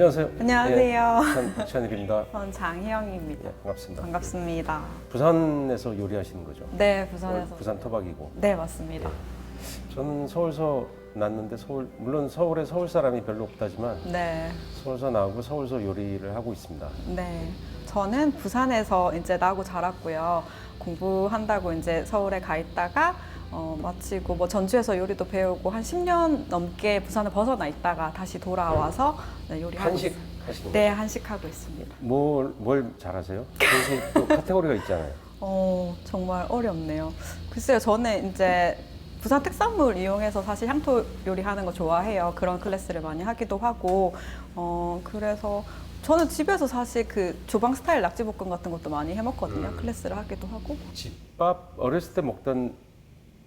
안녕하세요. 안녕하세요. 예, 부산 박찬일입니다. 저는 장희영입니다. 예, 반갑습니다. 반갑습니다. 부산에서 요리하시는 거죠? 네, 부산에서. 부산 토박이고. 네, 맞습니다. 저는 서울서 났는데 서울 물론 서울에 서울 사람이 별로 없다지만 네, 서울서 나오고 서울서 요리를 하고 있습니다. 네. 저는 부산에서 이제 나고 자랐고요. 공부한다고 이제 서울에 가 있다가 어, 마치고 뭐 전주에서 요리도 배우고 한 10년 넘게 부산을 벗어나 있다가 다시 돌아와서 네, 요리하고 한식. 하시는 네, 한식하고 있습니다. 뭘, 뭘 잘하세요? 한식 또 카테고리가 있잖아요. 어, 정말 어렵네요. 글쎄요, 저는 이제 부산 특산물 이용해서 사실 향토 요리하는 거 좋아해요. 그런 클래스를 많이 하기도 하고, 어, 그래서 저는 집에서 사실 그 주방 스타일 낙지볶음 같은 것도 많이 해 먹거든요. 음. 클래스를 하기도 하고. 집밥 어렸을 때 먹던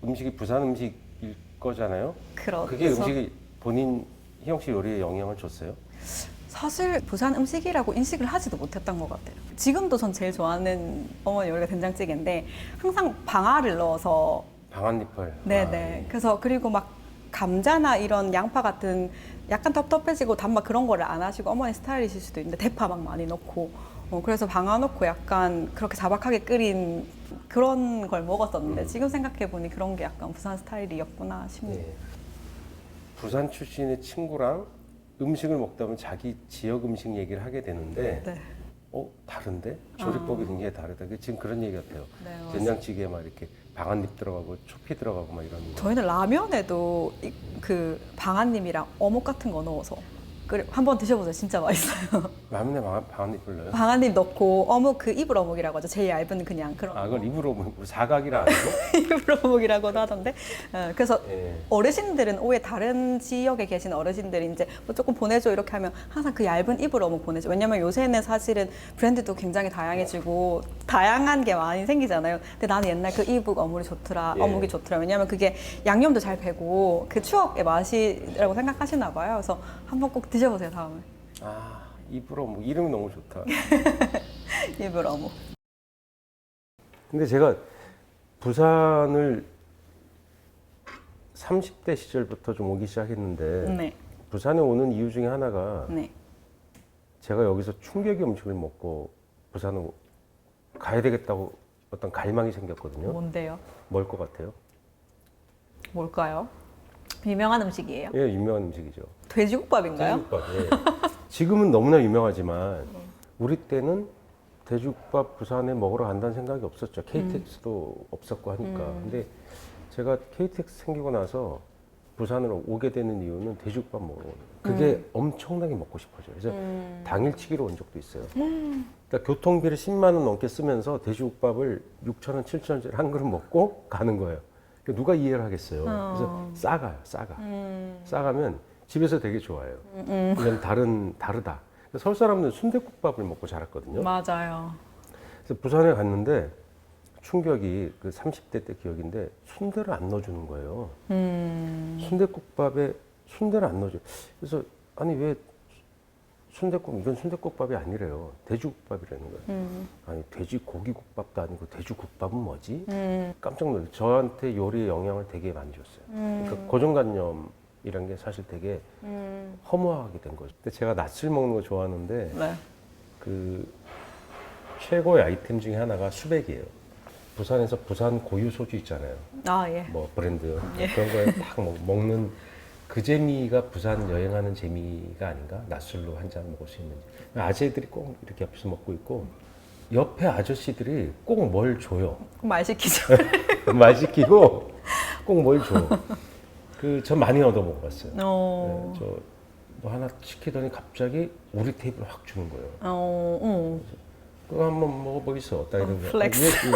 음식이 부산 음식일 거잖아요. 그렇죠. 그게 음식이 본인 희영 씨 요리에 영향을 줬어요? 사실 부산 음식이라고 인식을 하지도 못했던 것 같아요. 지금도 전 제일 좋아하는 어머니 요리가 된장찌개인데 항상 방아를 넣어서 방한잎을. 네네. 아, 그래서 그리고 막 감자나 이런 양파 같은 약간 텁텁해지고 단맛 그런 거를 안 하시고 어머니 스타일이실 수도 있는데 대파 막 많이 넣고 어, 그래서 방아 넣고 약간 그렇게 자박하게 끓인 그런 걸 먹었었는데 음. 지금 생각해 보니 그런 게 약간 부산 스타일이었구나 싶네요. 예. 부산 출신의 친구랑 음식을 먹다 보면 자기 지역 음식 얘기를 하게 되는데 네. 어 다른데 조리법이 굉장히 다르다. 그 지금 그런 얘기 같아요. 네. 된장찌개에 막 이렇게 방한잎 들어가고 초피 들어가고 막 이런 거. 저희는 라면에도 이- 그 방아님이랑 어묵 같은 거 넣어서 끓여 한번 드셔보세요. 진짜 맛있어요. 라면에 방, 방한잎을 넣어요? 방아님 넣고 어묵 그 이불 어묵이라고 하죠. 제일 얇은 그냥 그런 아 그걸 입으로 먹- 사각이라 안 해요? 이불 어묵이라고도 하던데. 어, 그래서 예. 어르신들은 오해 다른 지역에 계신 어르신들이 이제 뭐 조금 보내줘 이렇게 하면 항상 그 얇은 이불 어묵 보내줘. 왜냐면 요새는 사실은 브랜드도 굉장히 다양해지고 다양한 게 많이 생기잖아요. 근데 나는 옛날 그 이불 어묵이 좋더라, 예. 어묵이 좋더라. 왜냐면 그게 양념도 잘 배고 그 추억의 맛이라고 생각하시나 봐요. 그래서 한번 꼭 드셔보세요 다음에 아 입으로 뭐 이름이 너무 좋다. 이불 어묵. 근데 제가 부산을 30대 시절부터 좀 오기 시작했는데 네, 부산에 오는 이유 중에 하나가 네. 제가 여기서 충격의 음식을 먹고 부산을 가야 되겠다고 어떤 갈망이 생겼거든요. 뭔데요? 뭘 것 같아요? 뭘까요? 유명한 음식이에요. 예, 유명한 음식이죠. 돼지국밥인가요? 돼지국밥. 예. 지금은 너무나 유명하지만 우리 때는 돼지국밥 부산에 먹으러 간다는 생각이 없었죠. KTX도 없었고 하니까. 음. 근데 제가 KTX 생기고 나서 부산으로 오게 되는 이유는 돼지국밥 먹으러 오는 거예요. 그게 엄청나게 먹고 싶어져요. 그래서 음. 당일치기로 온 적도 있어요. 그러니까 교통비를 10만 원 넘게 쓰면서 돼지국밥을 6천 원, 7천 원짜리 한 그릇 먹고 가는 거예요. 그러니까 누가 이해를 하겠어요. 그래서 어. 싸가요, 싸가. 음. 싸가면 집에서 되게 좋아요. 이건 다른 다르다. 서울 사람들은 순대국밥을 먹고 자랐거든요. 맞아요. 그래서 부산에 갔는데 충격이 그 30대 때 기억인데 순대를 안 넣어주는 거예요. 음. 순대국밥에 순대를 안 넣어줘. 그래서 아니 왜 순대국 이건 순대국밥이 아니래요. 돼지국밥이라는 거예요. 음. 아니 돼지 고기국밥도 아니고 돼지국밥은 뭐지? 음. 깜짝 놀랐어요. 저한테 요리에 영향을 되게 많이 줬어요. 그러니까 고정관념 이란 게 사실 되게 음. 허무하게 된 거죠. 근데 제가 낯을 먹는 거 좋아하는데 네. 그 최고의 아이템 중에 하나가 수백이에요. 부산에서 부산 고유 소주 있잖아요. 아, 예. 뭐 브랜드 그런 거에 딱 먹- 먹는 그 재미가 부산 여행하는 재미가 아닌가? 낮술로 한 잔 먹을 수 있는. 아재들이 꼭 이렇게 옆에서 먹고 있고 옆에 아저씨들이 꼭 뭘 줘요. 말 시키죠. 말 시키고 꼭 뭘 줘. 그 전 많이 얻어 먹어봤어요. 어. 네, 저뭐 하나 시키더니 갑자기 우리 테이블 확 주는 거예요. 어, 어. 그거 한번 먹어보겠어. 딱 이런 거. 플렉스.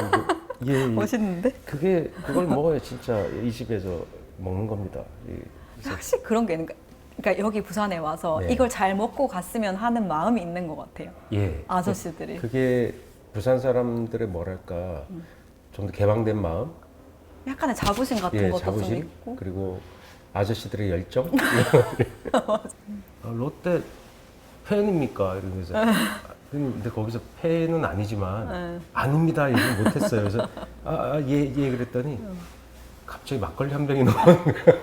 예, 예, 예, 예. 멋있는데? 그게 그걸 먹어야 진짜 이 집에서 먹는 겁니다. 이- 그래서 확실히 그런 게 있는 거 그러니까 여기 부산에 와서 네. 이걸 잘 먹고 갔으면 하는 마음이 있는 것 같아요. 예. 아저씨들이. 그게 부산 사람들의 뭐랄까 좀 더 개방된 마음, 약간의 자부심 같은 예, 것도 좀 자부심 있고. 그리고 아저씨들의 열정. 아, 롯데 팬입니까? 이러면서. 근데 거기서 팬은 아니지만 네. 아닙니다 얘기 못했어요. 그래서 아예예 그랬더니 음. 갑자기 막걸리 한 병이 나오는 거야.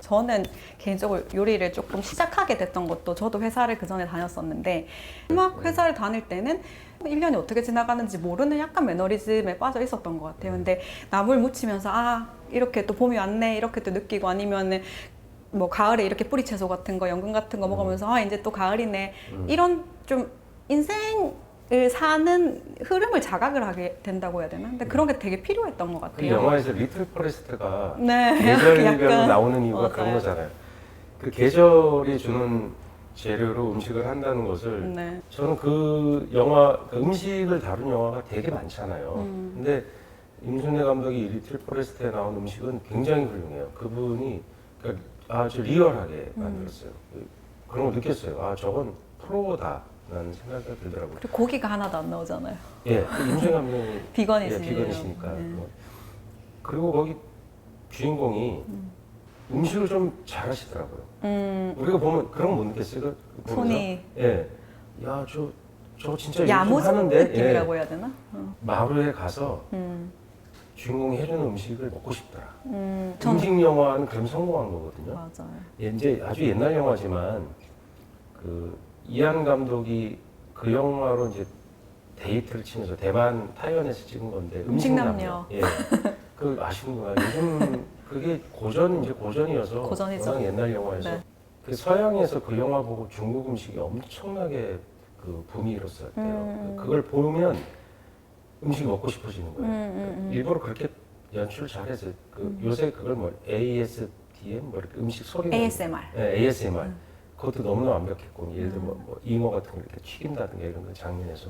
저는 개인적으로 요리를 조금 시작하게 됐던 것도 저도 회사를 그 전에 다녔었는데 막 회사를 다닐 때는 1년이 어떻게 지나가는지 모르는 약간 매너리즘에 빠져 있었던 것 같아요. 근데 나물 무치면서 아 이렇게 또 봄이 왔네 이렇게 또 느끼고 아니면은 뭐 가을에 이렇게 뿌리 채소 같은 거 연근 같은 거 먹으면서 아 이제 또 가을이네 이런 좀 인생을 사는 흐름을 자각을 하게 된다고 해야 되나? 근데 그런 게 되게 필요했던 것 그 같아요. 영화에서 리틀 포레스트가 네, 계절별로 약간 나오는 이유가 맞아요. 그런 거잖아요. 그 계절이 주는 재료로 음식을 한다는 것을 네. 저는 그 영화 그 음식을 다룬 영화가 되게 많잖아요. 음. 근데 임순례 감독이 이 리틀 포레스트에 나온 음식은 굉장히 훌륭해요. 그분이 그러니까 아주 리얼하게 음. 만들었어요. 그- 그런 걸 느꼈어요. 아 저건 프로다 라는 생각이 들더라고요. 그리고 고기가 하나도 안 나오잖아요. 예, 그 임순례 감독이 비건이시네요. 예, 비건이시니까. 네. 뭐. 그리고 거기 주인공이 음. 식을 좀 잘하시더라고요. 음, 우리가 보면 그런 거 못 느꼈어요? 손이 예. 야, 저, 저 진짜 야무진 하는데 느낌이라고 예. 해야 되나? 어. 마루에 가서 음, 주인공이 해주는 음식을 먹고 싶더라. 음, 저는 음식 영화는 그럼 성공한 거거든요. 맞아요. 예, 이제 아주 옛날 영화지만 그 이한 감독이 그 영화로 이제 데이트를 치면서 대만 타이완에서 찍은 건데 음식남녀. 예. 그 아시는구나. 요즘 그게 고전 이제 고전이어서 고전이죠. 워낙 옛날 영화에서 네. 그 서양에서 그 영화 보고 중국 음식이 엄청나게 그 붐이 일었어요. 때요. 음. 그걸 보면 음식이 먹고 싶어지는 거예요. 음, 음, 음. 일부러 그렇게 연출을 잘해서 그 요새 그걸 뭐 ASDM 뭐 이렇게 음식 소리 ASMR. 네, ASMR. 음. 그것도 너무나 완벽했고 예를 들어 뭐, 뭐 잉어 같은 거 이렇게 튀긴다든가 이런 그 장면에서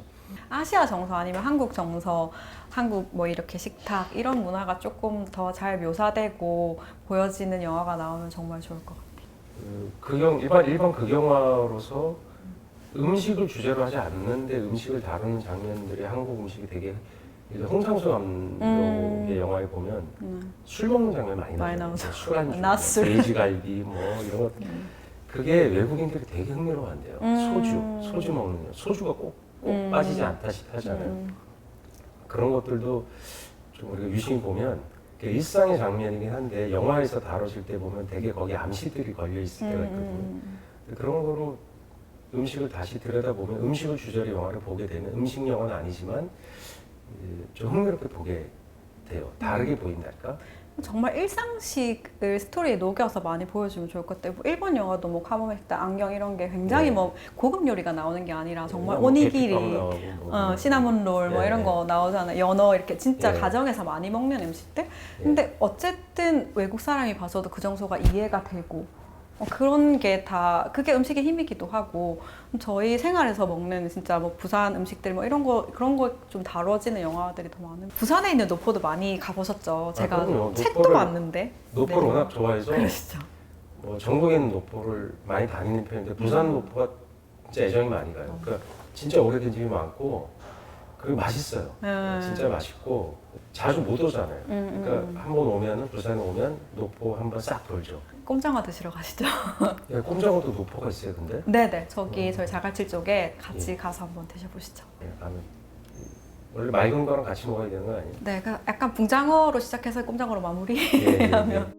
아시아 정서 아니면 한국 정서, 한국 뭐 이렇게 식탁 이런 문화가 조금 더 잘 묘사되고 보여지는 영화가 나오면 정말 좋을 것 같아요. 그 극영 일반 일반 극영화로서 음식을 주제로 하지 않는데 음식을 다루는 장면들이 한국 음식이 되게 홍상수 감독의 음. 영화에 보면 음. 술 먹는 장면 많이. 나오죠. 술안주, 낮술. 돼지갈비 뭐 이런 것. 그게 외국인들이 되게 흥미로워한대요. 음. 소주, 소주 먹는 거. 소주가 꼭, 꼭 음. 빠지지 않다시피 하잖아요. 음. 그런 것들도 좀 우리가 유심히 보면 그 일상의 장면이긴 한데 영화에서 다뤄질 때 보면 되게 거기 암시들이 걸려 있을 때가 있거든요. 음. 근데 그런 거로 음식을 다시 들여다보면 음식을 주제로 영화를 보게 되는 음식 영화는 아니지만 이제 좀 흥미롭게 보게 돼요. 다르게 보인달까? 정말 일상식을 스토리에 녹여서 많이 보여주면 좋을 것 같아요. 뭐 일본 영화도 뭐 카모메시다, 안경 이런 게 굉장히 네. 뭐 고급 요리가 나오는 게 아니라 정말 뭐 오니기리, 나오고 뭐 어, 시나몬 롤뭐 네, 이런 네. 거 나오잖아요. 연어 이렇게 진짜 네. 가정에서 많이 먹는 음식들. 근데 어쨌든 외국 사람이 봐서도 그 정서가 이해가 되고 어, 그런 게 다 그게 음식의 힘이기도 하고 저희 생활에서 먹는 진짜 뭐 부산 음식들 뭐 이런 거 그런 거 좀 다뤄지는 영화들이 더 많은 부산에 있는 노포도 많이 가보셨죠 제가 아, 그럼요. 책도 노포를- 봤는데 노포를 네. 워낙 좋아해서 그러시죠 뭐 전국에 있는 노포를 많이 다니는 편인데 부산 음. 노포가 진짜 애정이 많이 가요. 그러니까 진짜 오래된 집이 많고 그리고 맛있어요. 네. 진짜 맛있고 자주 못 오잖아요. 음, 음, 그러니까 음. 한번 오면은 부산에 오면 노포 한 번 싹 돌죠. 꼼장어 드시러 가시죠 야, 꼼장어도 노포가 있어요, 근데 네네 음. 저기 저희 자갈칠 쪽에 같이 가서 한번 드셔보시죠 예, 가면 원래 맑은 거랑 같이 먹어야 되는 거 아니에요? 네 그 약간 붕장어로 시작해서 꼼장어로 예, 예, 마무리하면 예.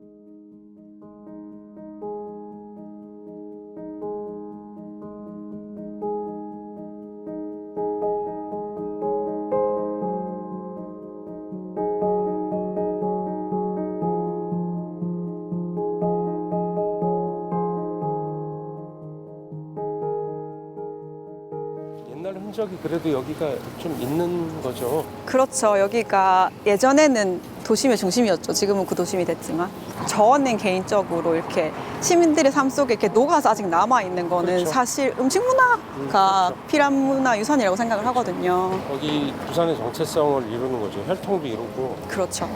옛날 흔적이 그래도 여기가 좀 있는 거죠. 그렇죠. 여기가 예전에는 도심의 중심이었죠. 지금은 그 도심이 됐지만 저는 개인적으로 이렇게 시민들의 삶 속에 이렇게 녹아서 아직 남아 있는 거는 그렇죠. 사실 음식 문화가 음, 그렇죠. 필요한 문화 유산이라고 생각을 하거든요. 여기 부산의 정체성을 이루는 거죠. 혈통도 이루고. 그렇죠.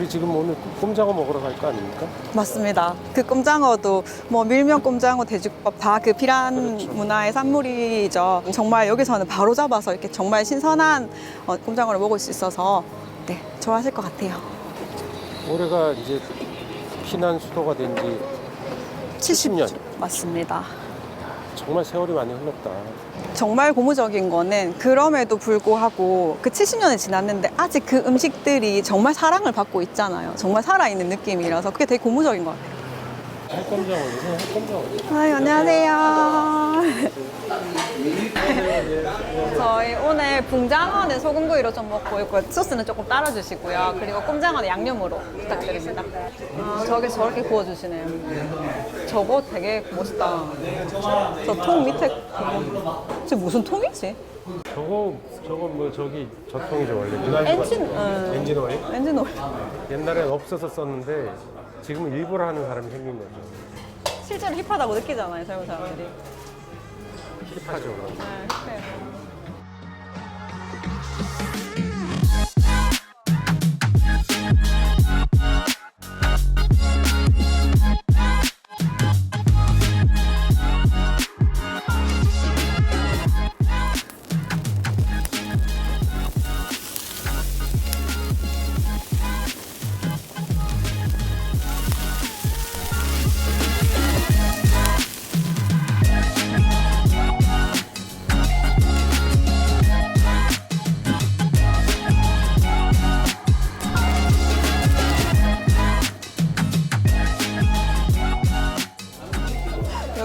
우리 지금 오늘 꼼장어 먹으러 갈 거 아닙니까? 맞습니다. 그 꼼장어도 뭐 밀면 꼼장어 돼지국밥 다 그 피란 그렇죠. 문화의 산물이죠. 정말 여기서는 바로 잡아서 이렇게 정말 신선한 어, 꼼장어를 먹을 수 있어서 네 좋아하실 것 같아요. 올해가 이제 피난 수도가 된 지 70년. 맞습니다. 정말 세월이 많이 흘렀다. 정말 고무적인 거는 그럼에도 불구하고 그 70년이 지났는데 아직 그 음식들이 정말 사랑을 받고 있잖아요. 정말 살아있는 느낌이라서 그게 되게 고무적인 것 같아요. 아유, 안녕하세요. 저희 오늘 붕장어는 소금구이로 좀 먹고 있고 소스는 조금 따라주시고요. 그리고 꼼장어는 양념으로 부탁드립니다. 아, 저게 저렇게 구워주시네요. 저거 되게 멋있다. 저 통 밑에 그거. 저 무슨 통이지? 저거, 저거 뭐 저기 저 통이죠 원래. 엔진, 응. 엔진 오일? 엔진 오일. 옛날엔 없어서 썼는데 지금은 일부러 하는 사람이 생긴 거죠. 실제로 힙하다고 느끼잖아요, 젊은 사람들이. 힙하죠. 그럼. 네, 힙해요.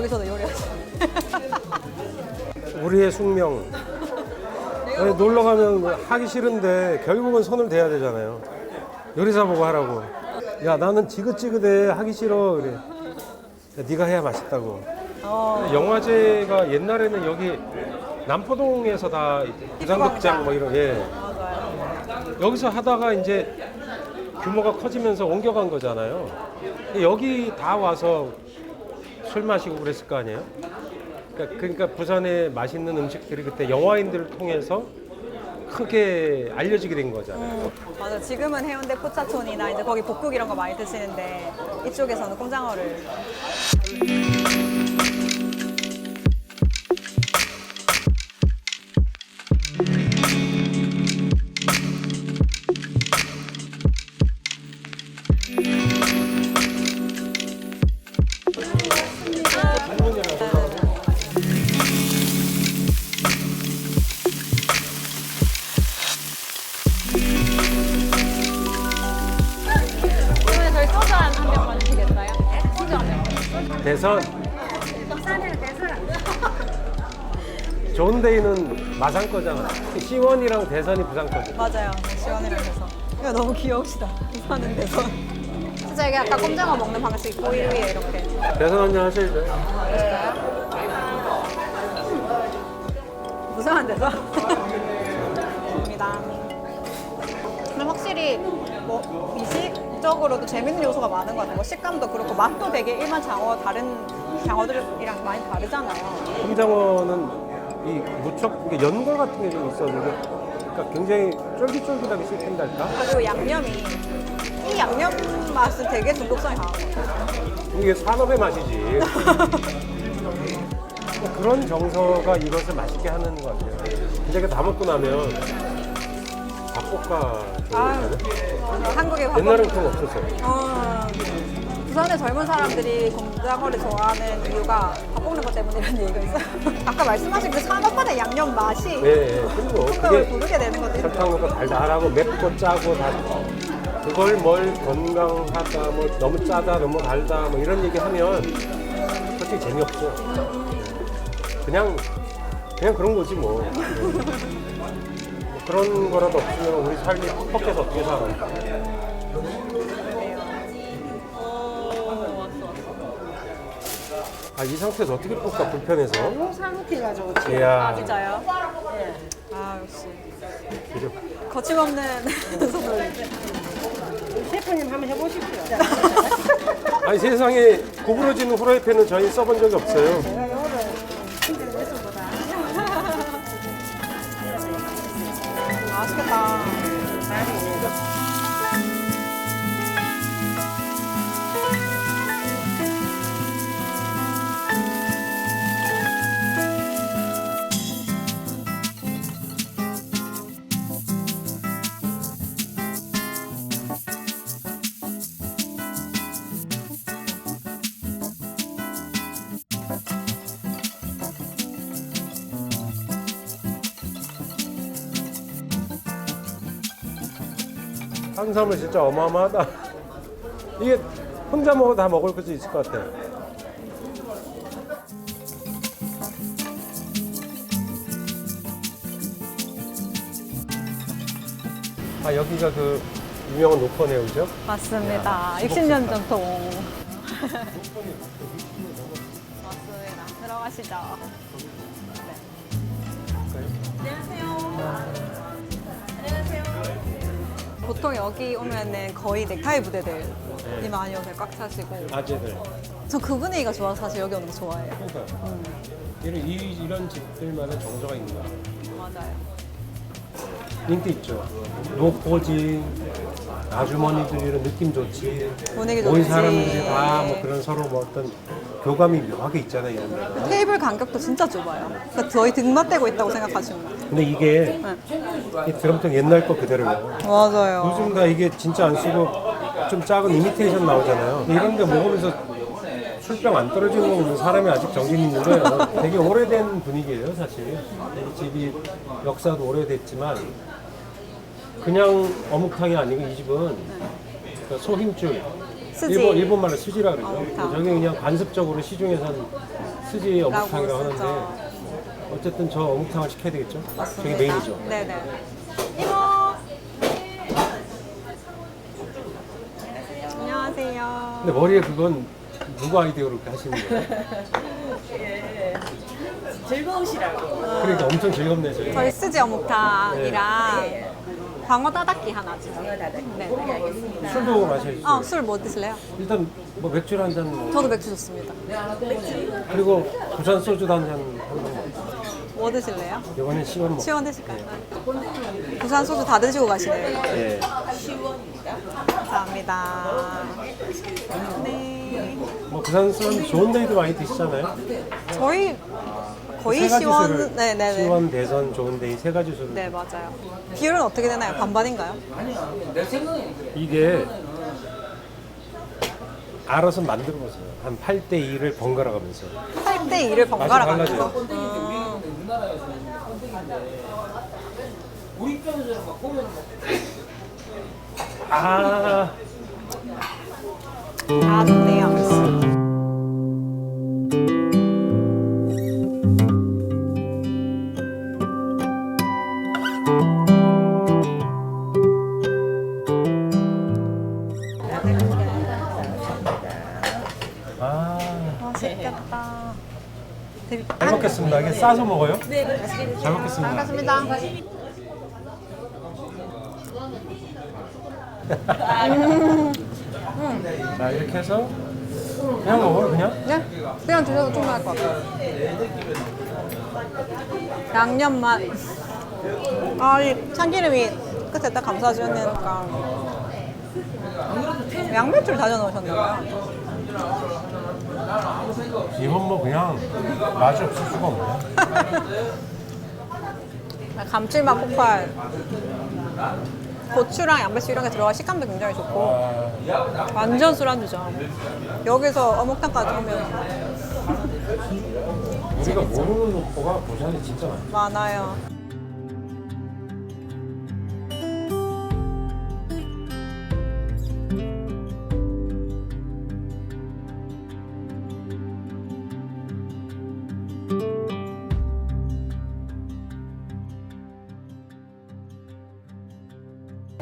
여기서도 요리하시 우리의 숙명. 아니, 놀러 가면 하기 싫은데 결국은 손을 대야 되잖아요. 요리사 보고 하라고. 야 나는 지긋지긋해 하기 싫어 그래. 야, 네가 해야 맛있다고. 어, 영화제가 옛날에는 여기 남포동에서 다 부산극장 뭐 이런 예 맞아요. 여기서 하다가 이제 규모가 커지면서 옮겨간 거잖아요. 여기 다 와서 술 마시고 그랬을 거 아니에요? 그러니까, 그러니까 부산의 맛있는 음식들이 그때 영화인들을 통해서 크게 알려지게 된 거잖아요. 맞아. 지금은 해운대 포차촌이나 이제 거기 복국 이런 거 많이 드시는데 이쪽에서는 꼼장어를 마산 거잖아. 시원이랑 대선이 부산 거죠. 맞아요. 시원이랑 해서. 이거 너무 귀여우시다. 사는 데서. 진짜 이게 아까 꼼장어 먹는 방식 보일 위에 이렇게. 대선 한잔 하셔야죠. 무성한 데서. 입니다. 근데 확실히 뭐 미식적으로도 재밌는 요소가 많은 것 같아요. 뭐 식감도 그렇고 맛도 되게 일반 장어 다른 장어들이랑 많이 다르잖아요. 콩장어는 이 무척 이게 연골 같은 게좀 이게 그러니까 굉장히 쫄깃쫄깃하게 씹힌달까? 그리고 양념이 이 양념 맛은 되게 중독성이 강하고 이게 산업의 맛이지. 뭐 그런 정서가 이것을 맛있게 하는 것 같아요. 근데 이게 다 먹고 나면 밥볶아 아유, 좋아하잖아요. 한국에 밥 옛날엔 그거 없었어요. 어, 부산의 젊은 사람들이 곰장어를 좋아하는 이유가 밥 먹는 것 때문이라는 얘기가 있어요. 아까 말씀하신 그 산업화된 양념 맛이 네, 네. 그리고 생각을 그게 부르게 되는 거죠. 설탕 넣고 달달하고 맵고 짜고 다 그걸 뭘 건강하다 뭐 너무 짜다 너무 달다 뭐 이런 얘기 하면 솔직히 재미없어 그냥 그냥 그런 거지 뭐, 뭐 그런 거라도 없으면 우리 삶이 퍽퍽해서 어떻게 살아 아 이 상태에서 어떻게 볶아 불편해서 너무 상태가 좋지. 이야 아 진짜요? 아 역시 그죠? 거침없는 손을 셰프님 한번 해보십시오. 아니 세상에 구부러지는 후라이팬은 저희 써본 적이 없어요 요 한삼은 진짜 어마어마하다. 이게 혼자 먹어도 다 먹을 수 있을 것 같아. 아 여기가 그 유명한 노커네요, 그죠? 맞습니다. 60년 전통. 맞습니다. 들어가시죠. 보통 여기 오면은 거의 넥타이 부대들이 많이 오세요. 꽉 차시고. 아재들. 전그 분위기가 좋아서 사실 여기 오는 거 좋아해요. 그러니까 이런 이, 이런 집들만의 정서가 있는 거야. 맞아요. 인기 있죠. 노포진 아주머니들 이런 느낌 좋지. 분위기 모인 좋지. 사람들이 다 뭐 그런 서로 뭐 어떤 교감이 묘하게 있잖아요. 이런 데. 테이블 간격도 진짜 좁아요. 그러니까 저희 등맞대고 있다고 생각하시면 돼요. 근데 이게 네. 이 드럼통 옛날 거 그대로예요. 맞아요. 요즘 다 이게 진짜 안 쓰고 좀 작은 이미테이션 나오잖아요. 이런 데 먹으면서 술병 안 떨어지는 거 보면 사람이 아직 정신이 있는 거예요. 되게 오래된 분위기예요, 사실. 이 집이 역사도 오래됐지만 그냥 어묵탕이 아니고 이 집은 그러니까 소힘줄 스지. 일본 일본 말로 스지라 그러죠. 어묵탕. 저게 그냥 관습적으로 시중에선 스지 어묵탕이라고 라고 하는데. 어쨌든 저 어묵탕을 시켜야 되겠죠. 저게 메인이죠. 네네. 이모. 안녕하세요. 근데 머리에 그건 누구 아이디어로 그렇게 하시는 거예요? 즐거우시라고. 그러니까 엄청 즐겁네 저희. 저희 스지 어묵탕이랑 광어 따닥기 하나 주세요. 네. 술도 마셔야죠. 어, 술 뭐 드실래요? 일단 뭐 맥주 한 잔, 뭐. 저도 맥주 좋습니다. 그리고 부산 소주도 한잔 한번 먹고. 뭐 드실래요? 이번엔 시원 먹고. 시원 드실까요? 부산 소주 다 드시고 가시네요. 예. 감사합니다. 네. 뭐 부산 술 좋은 데도 많이 드시잖아요. 저희 거의 세 가지 시원, 네네네. 시원, 대선, 좋은 데 이 세 가지 술을. 네, 맞아요. 비율은 어떻게 되나요? 반반인가요? 이게 알아서 만들어 보세요. 한 8대 2를 번갈아 가면서. 8대 2를 번갈아 가면서. 달라져요. 우리 입장에서는 막 보면 막 아, 아, 좋네요. 이게 싸서 먹어요? 네, 잘 먹겠습니다. 반갑습니다. 자, 이렇게 해서 그냥 먹어요, 그냥? 네? 그냥 드셔도 충분할 것 같아요. 양념 맛. 아, 이 참기름이 끝에 딱 감싸주니까. 양배추를 다져 넣으셨나봐요. 이건 뭐 그냥 맛이 없을 수가 없네. 감칠맛 폭발. 고추랑 양배추 이런 게 들어가 식감도 굉장히 좋고. 아, 완전 술안주죠. 여기서 어묵탕까지 오면 우리가 모르는 노포가 부산에 진짜 많아. 많아요.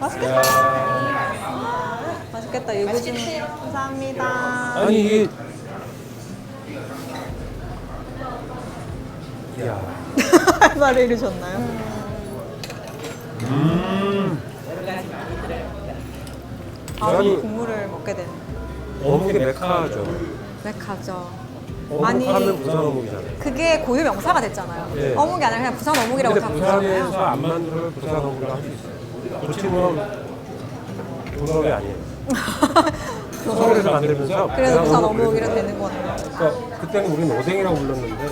맛있겠다. 맛있겠다. 유부진 감사합니다. 아니 이게 야할 말을 이루셨나요? 아, 아니. 이 국물을 먹게 되는 어묵이 메카죠. 맥하죠. 어묵 아니. 하면 부산 어묵이잖아요. 그게 고유 명사가 됐잖아요. 예. 어묵이 아니라 그냥 부산 어묵이라고 근데 다 부산에서 부르잖아요. 안 만들어 부산 어묵을 할수 있어요. 그렇지만 동업이 아니에요. 서울에서 만들면서 그래서 부산 어묵이라 되는 거네요. 그러니까 그때는 우리는 오뎅이라고 불렀는데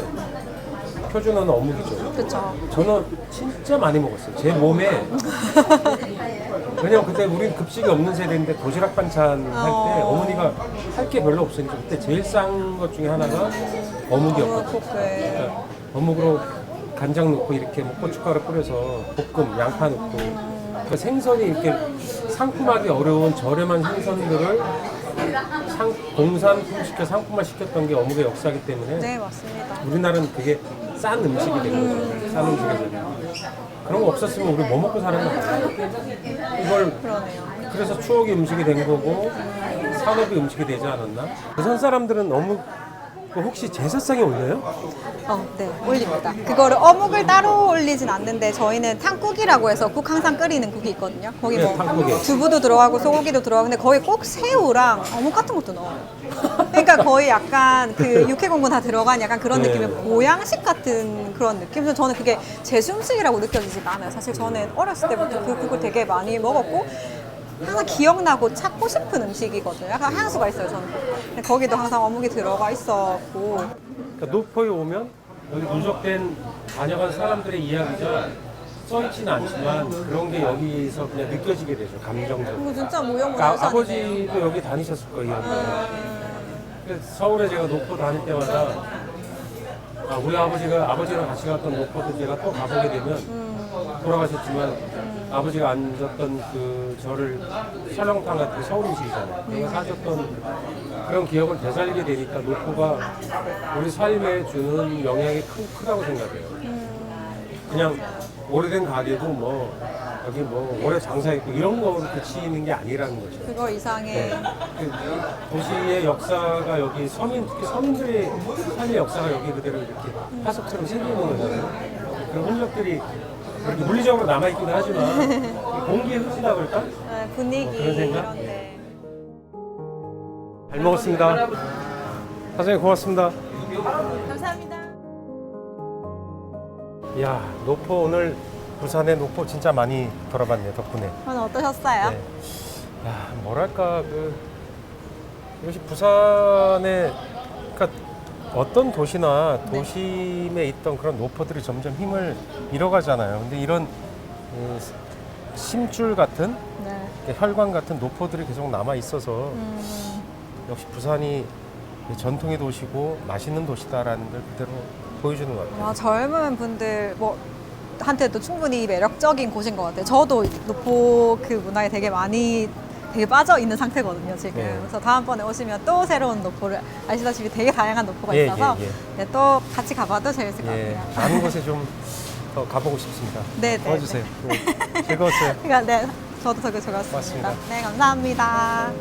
표준어는 어묵이죠. 그렇죠. 저는 진짜 많이 먹었어요. 제 몸에 왜냐면 그때 우린 급식이 없는 세대인데 도시락 반찬 할 때 어. 어머니가 할 게 별로 없으니까 그때 제일 싼 것 중에 하나가 어묵이었거든요. 그러니까 어묵으로 간장 넣고 이렇게 뭐 고춧가루 뿌려서 볶음, 양파 넣고 그 생선이 이렇게 상품하기 어려운 저렴한 생선들을 상, 공산품 시켜 상품화 시켰던 게 어묵의 역사이기 때문에 네, 맞습니다. 우리나라는 그게 싼 음식이 된 거죠. 싼 음식이 된 거. 그런 거 없었으면 우리 뭐 먹고 사는 거야? 이걸 그러네요. 그래서 추억의 음식이 된 거고 산업의 음식이 되지 않았나? 부산 사람들은 어묵 그 혹시 제사상에 올려요? 어, 네, 올립니다. 그거를 어묵을 따로 올리진 않는데 저희는 탕국이라고 해서 국 항상 끓이는 국이 있거든요. 거기 네, 뭐 탕국에. 두부도 들어가고 소고기도 들어가고 근데 거기 꼭 새우랑 어묵 같은 것도 넣어요. 그러니까 거의 약간 그 육해공군 다 들어간 약간 그런 네. 느낌의 보양식 같은 그런 느낌. 그래서 저는 그게 제수 음식이라고 느껴지지가 않아요. 사실 저는 어렸을 때부터 그 국을 되게 많이 먹었고 항상 기억나고 찾고 싶은 음식이거든요. 약간 향수가 있어요, 저는. 근데 거기도 항상 어묵이 들어가 있었고. 그러니까 노포에 오면 여기 누적된 다녀간 사람들의 이야기가 써있지는 않지만 그런 게 여기서 그냥 느껴지게 되죠 감정적으로. 이거 진짜 그러니까 무형문화유산이네요. 아버지도 여기 다니셨을 거예요. 그래서 서울에 제가 노포 다닐 때마다 아, 우리 아버지가 아버지랑 같이 갔던 노포도 제가 또 가보게 되면 돌아가셨지만 아버지가 앉았던 그 저를 설렁탕 같은 서울 음식이잖아요. 그거 사줬던 그런 기억을 되살리게 되니까 노포가 우리 삶에 주는 영향이 크, 크다고 생각해요. 그냥 오래된 가게도 뭐 여기 뭐 오래 장사했고 이런 거로 그치는 게 아니라는 거죠. 그거 이상의 네. 그 도시의 역사가 여기 서민, 특히 서민들의 삶의 역사가 여기 그대로 이렇게 화석처럼 생기는 거잖아요. 그런 흔적들이 이렇게 물리적으로 남아있긴 하지만 공기의 흡수다 그럴까? 네, 분위기 뭐 그런 생각? 이런데 잘 먹었습니다. 사장님 고맙습니다. 감사합니다. 이야, 노포 오늘 부산의 노포 진짜 많이 돌아봤네요, 덕분에. 오늘 어떠셨어요? 네. 야, 뭐랄까 그 이것이 부산의 그러니까 어떤 도시나 도심에 있던 그런 노포들이 점점 힘을 잃어가잖아요. 근데 이런 그 심줄 같은 네. 혈관 같은 노포들이 계속 남아 있어서 음, 역시 부산이 전통의 도시고 맛있는 도시다라는 걸 그대로 보여주는 것 같아요. 와, 젊은 분들 뭐 한테도 충분히 매력적인 곳인 것 같아요. 저도 노포 그 문화에 되게 많이 되게 빠져 있는 상태거든요 지금. 네. 그래서 다음번에 오시면 또 새로운 노포를 아시다시피 되게 다양한 노포가 예, 있어서 예, 예. 네, 또 같이 가봐도 재밌을 것 예, 같아요. 많은 곳에 좀 더 가보고 싶습니다. 네, 네, 도와주세요. 네. 즐거웠어요. 그러니까 네, 저도 되게 즐거웠습니다. 맞습니다. 네, 감사합니다.